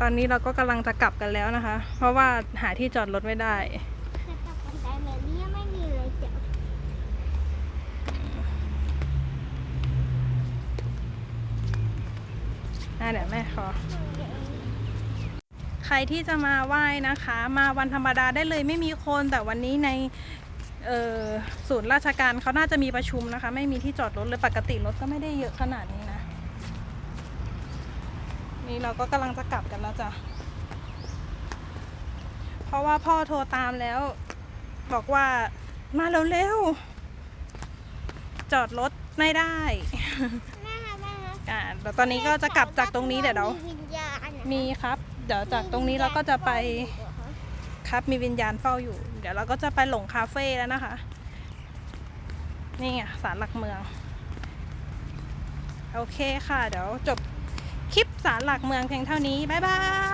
ตอนนี้เราก็กำลังจะกลับกันแล้วนะคะ เพราะว่าหาที่จอดรถไม่ได้แต่ตกบันไดแบบนี้ไม่มีเลยจ้ะอะเดี๋ยวแม่ขอ ใครที่จะมาไหว้นะคะ มาวันธรรมดาได้เลยไม่มีคนแต่วันนี้ในเอ่อศูนย์ราชการเขาน่าจะมีประชุมนะคะ ไม่มีที่จอดรถเลยปกติรถก็ไม่ได้เยอะขนาดนี้นะ นี่เราก็กำลังจะกลับกันแล้วจ้ะ เพราะว่าพ่อโทรตามแล้ว บอกว่ามาเร็วๆ จอดรถไม่ได้แม่คะแม่คะอ่าแต่ตอนนี้ก็จะกลับจากตรงนี้เดี๋ยวเรามีวิญญาณเหรอมีครับ เดี๋ยวจากตรงนี้เราก็จะไปครับมีวิญญาณเฝ้าอยู่ เดี๋ยวเราก็จะไปหลงคาเฟ่แล้วนะคะ นี่ไงศาลหลักเมือง โอเคค่ะ เดี๋ยวจบ คลิปสารหลักเมืองเพียงเท่านี้ บ๊ายบาย